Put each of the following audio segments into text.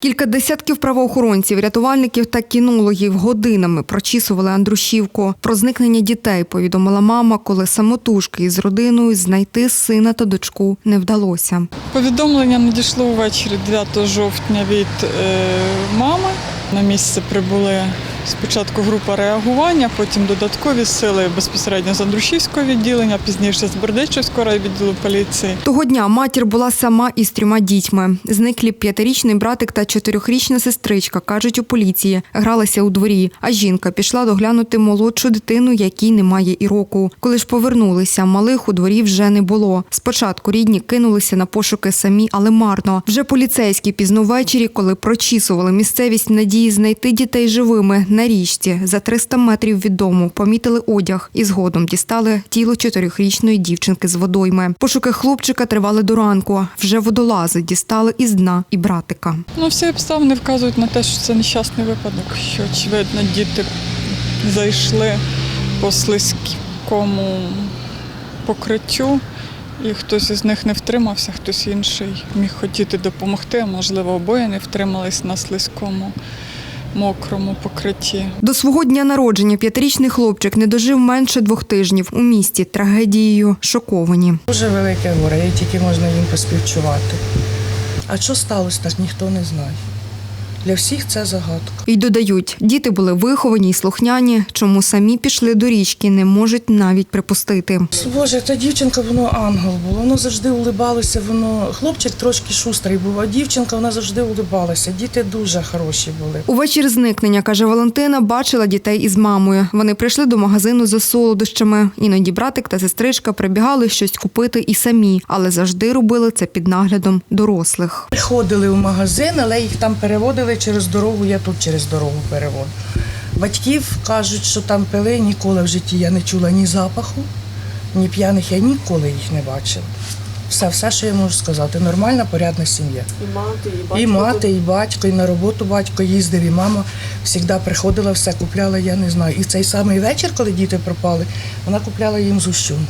Кілька десятків правоохоронців, рятувальників та кінологів годинами прочісували Андрушівку. Про зникнення дітей повідомила мама, коли самотужки із родиною знайти сина та дочку не вдалося. Повідомлення надійшло увечері 9 жовтня від е, мами. На місце прибули спочатку група реагування, потім додаткові сили безпосередньо з Андрушівського відділення, пізніше з Бердичівського райвідділу поліції. Того дня матір була сама із трьома дітьми. Зниклі п'ятирічний братик та чотирьохрічна сестричка, кажуть у поліції, гралися у дворі. А жінка пішла доглянути молодшу дитину, якій немає і року. Коли ж повернулися, малих у дворі вже не було. Спочатку рідні кинулися на пошуки самі, але марно. Вже поліцейські пізно ввечері, коли прочісували місцевість надії знайти дітей живими на річці за 300 метрів від дому, помітили одяг і згодом дістали тіло чотирьохрічної дівчинки з водойми. Пошуки хлопчика тривали до ранку. Вже водолази дістали із дна і братика. Ну, всі обставини вказують на те, що це нещасний випадок, що очевидно діти зайшли по слизькому покриттю, і хтось із них не втримався, хтось інший міг хотіти допомогти, можливо, обоє не втримались на слизькому мокрому покритті. До свого дня народження п'ятирічний хлопчик не дожив менше двох тижнів у місті. Трагедією шоковані. Дуже велике горе, і тільки можна їм поспівчувати. А що сталося, так ніхто не знає. Для всіх це загадка. І додають, діти були виховані й слухняні, чому самі пішли до річки, не можуть навіть припустити. Боже, та дівчинка, воно ангел було. Воно завжди улибалося. Воно хлопчик трошки шустрий був, а дівчинка вона завжди улибалася. Діти дуже хороші були. Увечір зникнення, каже Валентина, бачила дітей із мамою. Вони прийшли до магазину за солодощами. Іноді братик та сестричка прибігали щось купити і самі, але завжди робили це під наглядом дорослих. Приходили в магазин, але їх там переводили через дорогу, я тут через дорогу переводжу. Батьків кажуть, що там пили, ніколи в житті я не чула ні запаху, ні п'яних, я ніколи їх не бачила. Все, все, що я можу сказати. Нормальна, порядна сім'я. І мати, і батько. І мати, і батько, і на роботу батько їздив, і мама завжди приходила, все купляла, я не знаю. І цей самий вечір, коли діти пропали, вона купляла їм зущунку.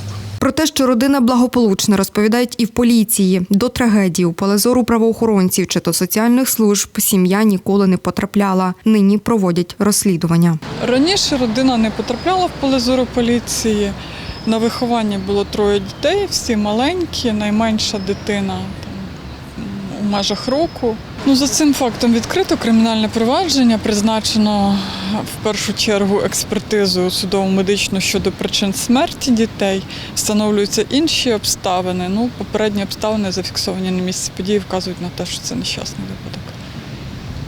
Про те, що родина благополучна, розповідають і в поліції. До трагедії у поле зору правоохоронців чи то соціальних служб сім'я ніколи не потрапляла. Нині проводять розслідування. Раніше родина не потрапляла в поле зору поліції. На вихованні було троє дітей, всі маленькі, найменша дитина межах року. Ну, за цим фактом відкрито кримінальне провадження, призначено в першу чергу експертизу судово-медичну щодо причин смерті дітей. Встановлюються інші обставини. Ну, попередні обставини зафіксовані на місці події, вказують на те, що це нещасний випадок.